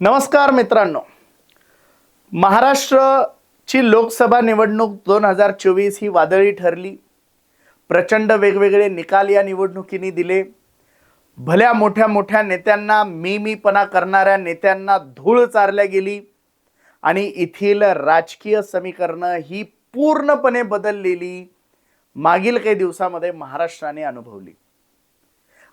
नमस्कार मित्रांनो. महाराष्ट्रची लोकसभा निवडणूक दोन हजार चोवीस ही वादळी ठरली. प्रचंड वेगवेगळे निकाल या निवडणुकीने दिले. भल्या मोठ्या मोठ्या नेत्यांना मी मीपणा करणाऱ्या नेत्यांना धूळ चारल्या गेली. आणि येथील राजकीय समीकरणं ही पूर्णपणे बदललेली मागील काही दिवसामध्ये महाराष्ट्राने अनुभवली.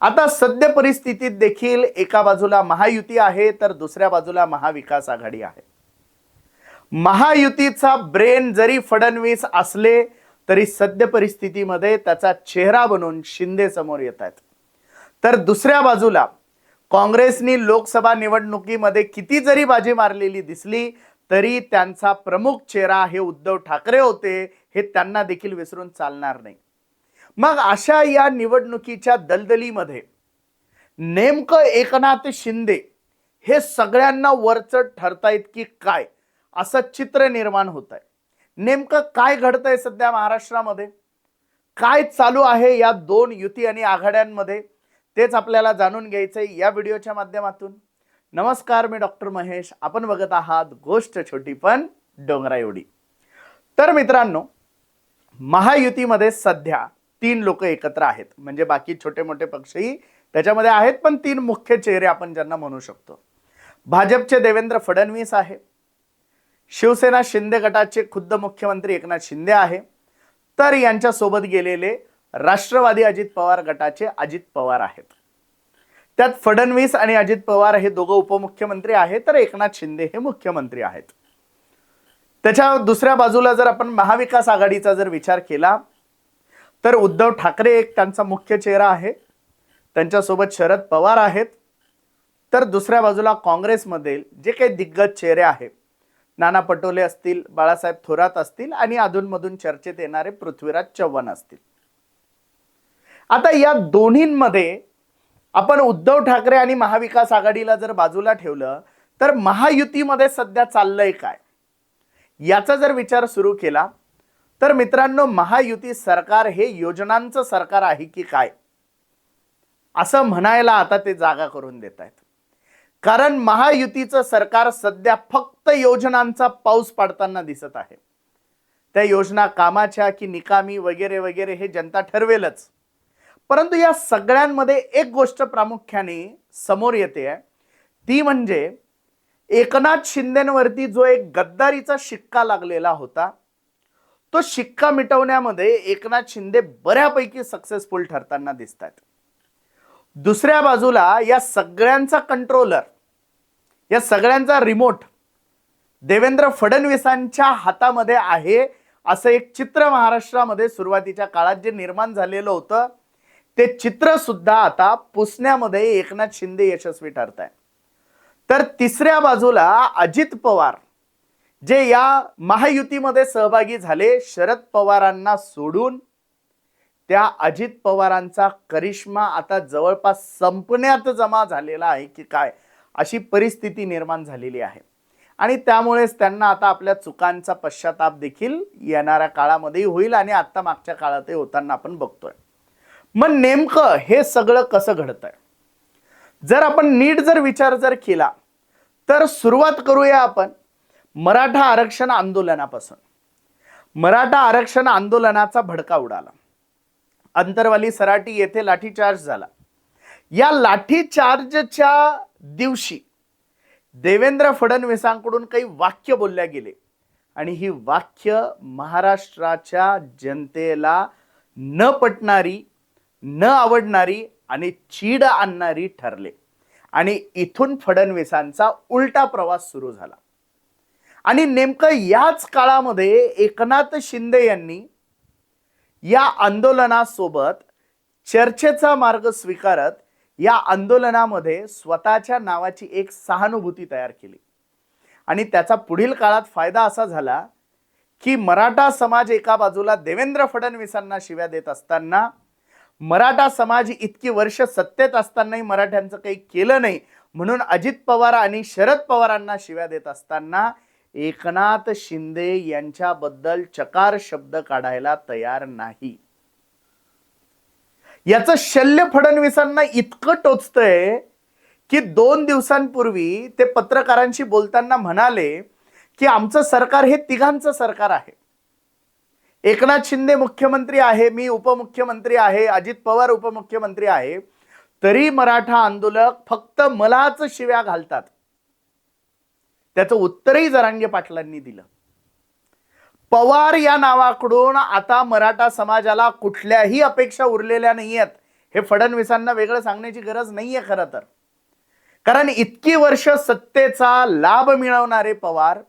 आता सद्य परिस्थितीत देखील एका बाजूला महायुती आहे तर दुसऱ्या बाजूला महाविकास आघाडी आहे. महायुतीचा ब्रेन जरी फडणवीस असले तरी सद्य परिस्थितीमध्ये त्याचा चेहरा बनून शिंदे समोर येत आहेत. तर दुसऱ्या बाजूला काँग्रेसनी लोकसभा निवडणुकीमध्ये किती जरी बाजी मारलेली दिसली तरी त्यांचा प्रमुख चेहरा हे उद्धव ठाकरे होते हे त्यांना देखील विसरून चालणार नाही. मग अशा या निवडणुकीच्या दलदलीमध्ये नेमकं एकनाथ शिंदे हे सगळ्यांना वरचढ ठरतायत की काय असं चित्र निर्माण होत आहे नेमकं काय घडतंय सध्या महाराष्ट्रामध्ये? काय चालू आहे या दोन युती आणि आघाड्यांमध्ये? तेच आपल्याला जाणून घ्यायचंय या व्हिडिओच्या माध्यमातून. नमस्कार मी डॉक्टर महेश. आपण बघत आहात गोष्ट छोटी पण डोंगरा एवढी तर मित्रांनो महायुतीमध्ये सध्या तीन लोक एकत्र आहेत. म्हणजे बाकी छोटे मोठे पक्षही त्याच्यामध्ये आहेत पण तीन मुख्य चेहरे आपण ज्यांना म्हणू शकतो. भाजपचे देवेंद्र फडणवीस आहे. शिवसेना शिंदे गटाचे खुद्द मुख्यमंत्री एकनाथ शिंदे आहे. तर यांच्या सोबत गेलेले राष्ट्रवादी अजित पवार गटाचे अजित पवार आहेत. त्यात फडणवीस आणि अजित पवार हे दोघं उपमुख्यमंत्री आहेत तर एकनाथ शिंदे हे मुख्यमंत्री आहेत. त्याच्या दुसऱ्या बाजूला जर आपण महाविकास आघाडीचा जर विचार केला तर उद्धव ठाकरे एक त्यांचा मुख्य चेहरा आहे. त्यांच्यासोबत शरद पवार आहेत. तर दुसऱ्या बाजूला काँग्रेसमधील जे काही दिग्गज चेहरे आहेत नाना पटोले असतील बाळासाहेब थोरात असतील आणि अधूनमधून चर्चेत येणारे पृथ्वीराज चव्हाण असतील. आता या दोन्हींमध्ये आपण उद्धव ठाकरे आणि महाविकास आघाडीला जर बाजूला ठेवलं तर महायुतीमध्ये सध्या चाललंय काय? याचा जर विचार सुरू केला तर मित्रांनो महायुती सरकार हे योजनांचं सरकार आहे की काय? असं म्हणायला आता ते जागा करून देत आहेत. कारण महायुतीचं सरकार सध्या फक्त योजनांचा पाऊस पाडताना दिसत आहे. त्या योजना कामाच्या की निकामी वगैरे वगैरे हे जनता ठरवेलच. परंतु या सगळ्यांमध्ये एक गोष्ट प्रामुख्याने समोर येते आहे. ती म्हणजे एकनाथ शिंदेवरती जो एक गद्दारीचा शिक्का लागलेला होता तो शिक्का मिटवण्यामध्ये एकनाथ शिंदे बऱ्यापैकी सक्सेसफुल ठरताना दिसतात दुसऱ्या बाजूला या सगळ्यांचा कंट्रोलर या सगळ्यांचा रिमोट देवेंद्र फडणवीसांच्या हातामध्ये आहे असं एक चित्र महाराष्ट्रामध्ये सुरुवातीच्या काळात जे निर्माण झालेलं होतं ते चित्र सुद्धा आता पुसण्यामध्ये एकनाथ शिंदे यशस्वी ठरत आहे तर तिसऱ्या बाजूला अजित पवार जे या महायुतीमध्ये सहभागी झाले शरद पवारांना सोडून त्या अजित पवारांचा करिश्मा आता जवळपास संपण्यात जमा झालेला आहे की काय अशी परिस्थिती निर्माण झालेली आहे. आणि त्यामुळेच त्यांना आता आपल्या चुकांचा पश्चाताप देखील येणाऱ्या काळामध्येही होईल आणि आता मागच्या काळातही होताना आपण बघतोय. मग नेमकं हे सगळं कसं घडतंय? जर आपण नीट जर विचार जर केला तर सुरुवात करूया आपण. मराठा आरक्षण आंदोलनापासून. मराठा आरक्षण आंदोलनाचा भडका उडाला. अंतरवाली सराटी येथे लाठीचार्ज झाला. या लाठीचार्जच्या दिवशी देवेंद्र फडणवीसांकडून काही वाक्य बोलल्या गेले. आणि ही वाक्य महाराष्ट्राच्या जनतेला न पटणारी न आवडणारी आणि चीड आणणारी ठरले. आणि इथून फडणवीसांचा उलटा प्रवास सुरू झाला. आणि नेमकं याच काळामध्ये एकनाथ शिंदे यांनी या आंदोलनासोबत चर्चेचा मार्ग स्वीकारत या आंदोलनामध्ये स्वतःच्या नावाची एक सहानुभूती तयार केली. आणि त्याचा पुढील काळात फायदा असा झाला की मराठा समाज एका बाजूला देवेंद्र फडणवीसांना शिव्या देत असताना मराठा समाज इतकी वर्ष सत्तेत असतानाही मराठ्यांचं काही केलं नाही म्हणून अजित पवार आणि शरद पवारांना शिव्या देत असताना एकनाथ शिंदे यांच्याबद्दल चकार शब्द काढायला तयार नाही. याचं शल्य फडणवीसांना इतकं टोचतंय की दोन दिवसांपूर्वी ते पत्रकारांशी बोलताना म्हणाले की आमचं सरकार हे तिघांचं सरकार आहे. एकनाथ शिंदे मुख्यमंत्री आहे मी उपमुख्यमंत्री आहे अजित पवार उपमुख्यमंत्री आहे तरी मराठा आंदोलक फक्त मलाच शिव्या घालतात. त्याचं उत्तरही जरांगे पाटलांनी दिलं. पवार या नावाकडून आता मराठा समाजाला कुठल्याही अपेक्षा उरलेल्या नाहीयेत. हे फडणवीसांना वेगळं सांगण्याची गरज नाहीये खरं तर. कारण इतकी वर्ष सत्तेचा लाभ मिळवणारे पवार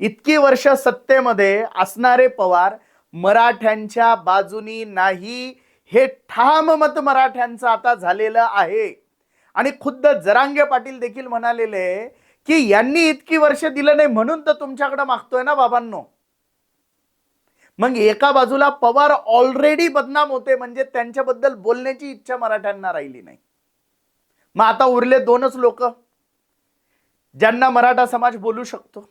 इतकी वर्ष सत्तेमध्ये असणारे पवार मराठ्यांच्या बाजूनी नाही हे ठाम मत मराठ्यांचं आता झालेलं आहे. आणि खुद्द जरांगे पाटील देखील म्हणालेले की यांनी इतकी वर्ष दिलं नाही म्हणून तर तुमच्याकडे मागतोय ना बाबांनो. मग एका बाजूला पवार ऑलरेडी बदनाम होते म्हणजे त्यांच्याबद्दल बोलण्याची इच्छा मराठ्यांना राहिली नाही. मग आता उरले दोनच लोक. ज्यांना मराठा समाज बोलू शकतो.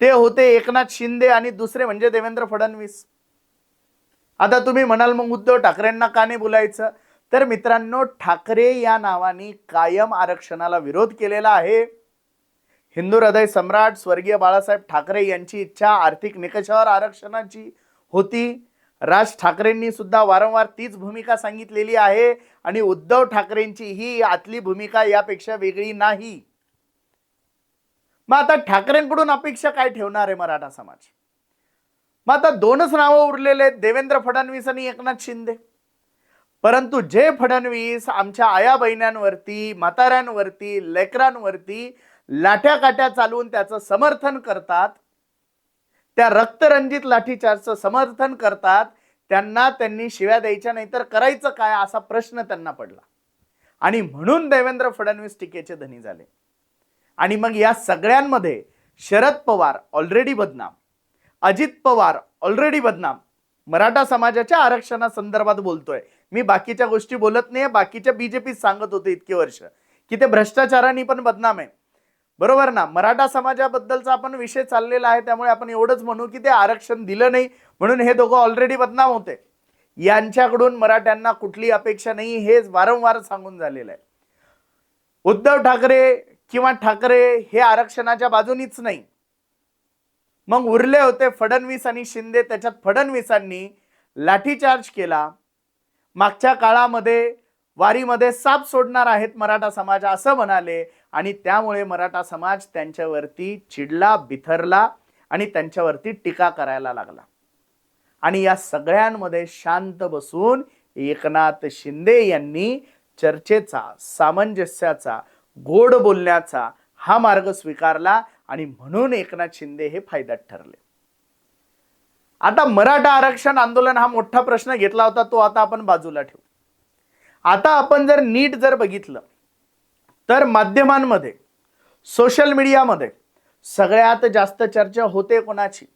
ते होते एकनाथ शिंदे आणि दुसरे म्हणजे देवेंद्र फडणवीस. आता तुम्ही म्हणाल मग उद्धव ठाकरेंना का नाही बोलायचं? तर मित्रांनो ठाकरे या नावाने कायम आरक्षणाला विरोध केलेला आहे. हिंदू हृदय सम्राट स्वर्गीय बाळासाहेब ठाकरे यांची इच्छा आर्थिक निकषावर आरक्षणाची होती. राज ठाकरेंनी सुद्धा वारंवार तीच भूमिका सांगितलेली आहे आणि उद्धव ठाकरेंची ही आतली भूमिका यापेक्षा वेगळी नाही. मग आता ठाकरेंकडून अपेक्षा काय ठेवणार आहे मराठा समाज? मग आता दोनच नावं उरलेले आहेत देवेंद्र फडणवीस आणि एकनाथ शिंदे. परंतु जे फडणवीस आमच्या आया बहिण्यांवरती म्हाताऱ्यांवरती लेकरांवरती लाठ्याकाठ्या चालवून त्याचं समर्थन करतात. त्या रक्तरंजित लाठीचारचं समर्थन करतात. त्यांना त्यांनी शिव्या द्यायच्या नाही तर करायचं काय असा प्रश्न त्यांना पडला. आणि म्हणून देवेंद्र फडणवीस टीकेचे धनी झाले. आणि मग या सगळ्यांमध्ये शरद पवार ऑलरेडी बदनाम. अजित पवार ऑलरेडी बदनाम. मराठा समाजाच्या आरक्षणासंदर्भात बोलतोय. मी बाकीच्या गोष्टी बोलत नाही बाकीच्या बीजेपी सांगत होते इतके वर्ष. की ते भ्रष्टाचाराने पण बदनाम आहे. बरोबर ना? मराठा समाजाबद्दलचा आपण विषय चाललेला आहे त्यामुळे आपण एवढंच म्हणू की ते आरक्षण दिलं नाही म्हणून हे दोघं ऑलरेडी बदनाम होते. यांच्याकडून मराठ्यांना कुठली अपेक्षा नाही हे वारंवार सांगून झालेलं आहे. उद्धव ठाकरे किंवा ठाकरे हे आरक्षणाच्या बाजूनीच नाही. मग उरले होते फडणवीस आणि शिंदे त्याच्यात फडणवीसांनी लाठीचार्ज केला. मागच्या काळामध्ये वारीमध्ये साप सोडणार आहेत मराठा समाज असं म्हणाले. आणि त्यामुळे मराठा समाज त्यांच्यावरती चिडला बिथरला आणि त्यांच्यावरती टीका करायला लागला. आणि या सगळ्यांमध्ये शांत बसून एकनाथ शिंदे यांनी चर्चेचा सामंजस्याचा गोड बोलण्याचा हा मार्ग स्वीकारला आणि म्हणून एकनाथ शिंदे हे फायद्यात ठरले. आता मराठा आरक्षण आंदोलन हा मोठा प्रश्न घेतला होता तो आता आपण बाजूला ठेवू. आता आपण जर नीट जर बघितलं तर माध्यमांमध्ये सोशल मीडियामध्ये सगळ्यात जास्त चर्चा होते कोणाची?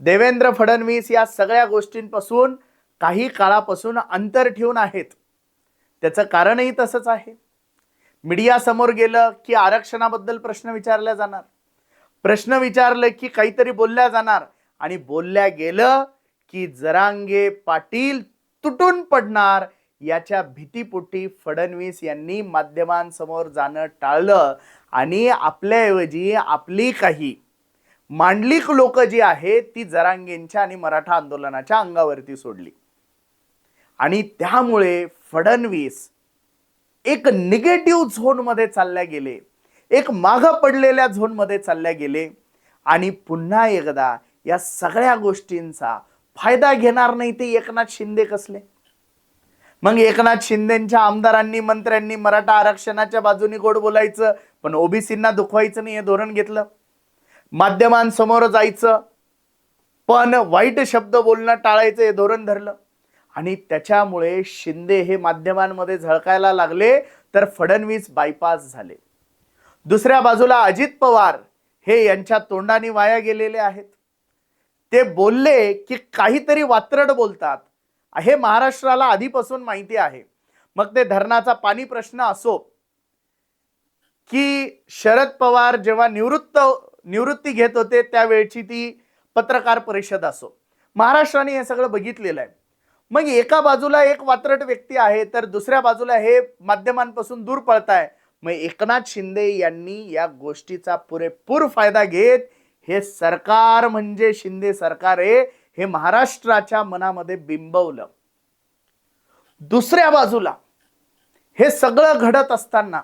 देवेंद्र फडणवीस या सगळ्या गोष्टींपासून काही काळापासून अंतर ठेवून आहेत. त्याचं कारणही तसंच आहे. मीडियासमोर गेलं की आरक्षणाबद्दल प्रश्न विचारला जाणार. प्रश्न विचारलं की काहीतरी बोलल्या जाणार. आणि बोलल्या गेलं की जरांगे पाटील तुटून पडणार. याच्या भीतीपोटी फडणवीस यांनी माध्यमांसमोर जाणं टाळलं आणि आपल्याऐवजी आपली काही मांडलिक लोक जी आहेत ती जरांगेंच्या आणि मराठा आंदोलनाच्या अंगावरती सोडली. आणि त्यामुळे फडणवीस एक निगेटिव्ह झोनमध्ये चालल्या गेले एक माग पडलेल्या झोनमध्ये चालल्या गेले आणि पुन्हा एकदा या सगळ्या गोष्टींचा फायदा घेणार नाही ते एकनाथ शिंदे कसले? मग एकनाथ शिंदेच्या आमदारांनी मंत्र्यांनी मराठा आरक्षणाच्या बाजूने गोड बोलायचं पण ओबीसींना दुखवायचं नाही हे धोरण घेतलं. माध्यमांसमोर जायचं पण वाईट शब्द बोलणं टाळायचं हे धोरण धरलं. आणि त्याच्यामुळे शिंदे हे माध्यमांमध्ये झळकायला लागले तर फडणवीस बायपास झाले. दुसऱ्या बाजूला अजित पवार हे यांच्या तोंडाने वाया गेलेले आहेत. ते बोलले की काहीतरी वात्रड बोलतात. हे महाराष्ट्राला आधीपासून माहिती आहे. मग ते धरणाचा पाणी प्रश्न असो की शरद पवार जेव्हा निवृत्त निवृत्ती घेत होते त्यावेळची ती पत्रकार परिषद असो. महाराष्ट्राने हे सगळं बघितलेलं आहे. मग एका बाजूला एक वात्रट व्यक्ती आहे तर दुसऱ्या बाजूला हे माध्यमांपासून दूर पळताय. मग एकनाथ शिंदे यांनी या गोष्टीचा पुरेपूर फायदा घेत हे सरकार म्हणजे शिंदे सरकार आहे. हे महाराष्ट्राच्या मनामध्ये बिंबवलं. दुसऱ्या बाजूला हे सगळं घडत असताना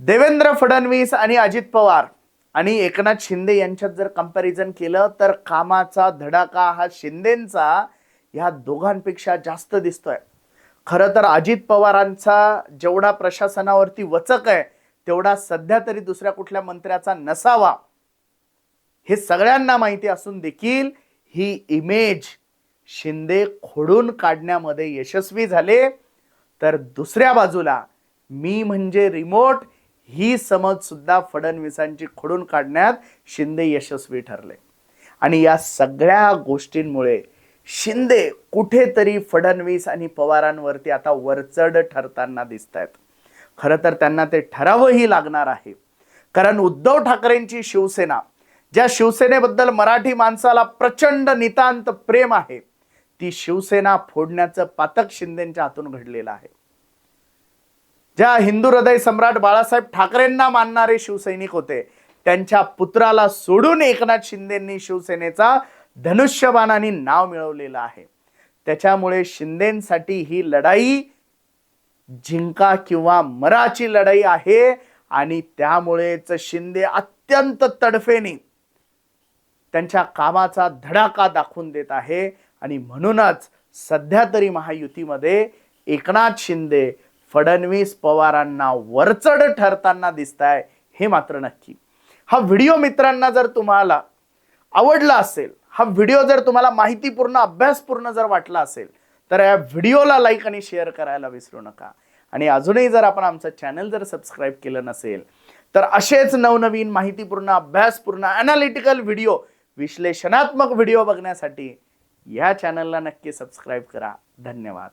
देवेंद्र फडणवीस आणि अजित पवार आणि एकनाथ शिंदे यांच्यात जर कंपॅरिझन केलं तर कामाचा धडाका हा शिंदेचा ह्या दोघांपेक्षा जास्त दिसतोय. खरं तर अजित पवारांचा जेवढा प्रशासनावरती वचक आहे तेवढा सध्या तरी दुसऱ्या कुठल्या मंत्र्याचा नसावा. हे सगळ्यांना माहिती असून देखील ही इमेज शिंदे खोडून काढण्यामध्ये यशस्वी झाले. तर दुसऱ्या बाजूला मी म्हणजे रिमोट ही समज सुद्धा फडणवीसांची खोडून काढण्यात शिंदे यशस्वी ठरले. आणि या सगळ्या गोष्टींमुळे शिंदे कुठेतरी फडणवीस आणि पवारांवरती आता वरचढ ठरताना दिसत आहेत खरं तर त्यांना ते ठरावंही लागणार आहे. कारण उद्धव ठाकरेंची शिवसेना ज्या शिवसेनेबद्दल मराठी माणसाला प्रचंड नितांत प्रेम आहे ती शिवसेना फोडण्याचं पातक शिंदेच्या हातून घडलेलं आहे. ज्या हिंदू हृदय सम्राट बाळासाहेब ठाकरेंना मानणारे शिवसैनिक होते त्यांच्या पुत्राला सोडून एकनाथ शिंदेंनी शिवसेनेचा धनुष्यबाणाने नाव मिळवलेलं आहे. त्याच्यामुळे शिंदेसाठी ही लढाई जिंका किंवा मराची लढाई आहे आणि त्यामुळेच शिंदे अत्यंत तडफेने त्यांच्या कामाचा धडाका दाखवून देत आहे. आणि म्हणूनच सध्या तरी महायुतीमध्ये एकनाथ शिंदे फडणवीस पवारांना वरचढ ठरताना दिसत आहे हे मात्र नक्की. हा व्हिडिओ मित्रांना जर तुम्हाला आवडला असेल हा व्हिडिओ जर तुम्हाला माहितीपूर्ण अभ्यासपूर्ण जर वाटला असेल तर या व्हिडिओला लाईक आणि शेअर करायला विसरू नका. आणि अजूनही जर आपण आमचं चॅनल जर सबस्क्राईब केलं नसेल तर असेच नवनवीन माहितीपूर्ण अभ्यासपूर्ण अनालिटिकल व्हिडिओ विश्लेषणात्मक व्हिडिओ बघण्यासाठी ह्या चॅनलला नक्की सबस्क्राईब करा. धन्यवाद.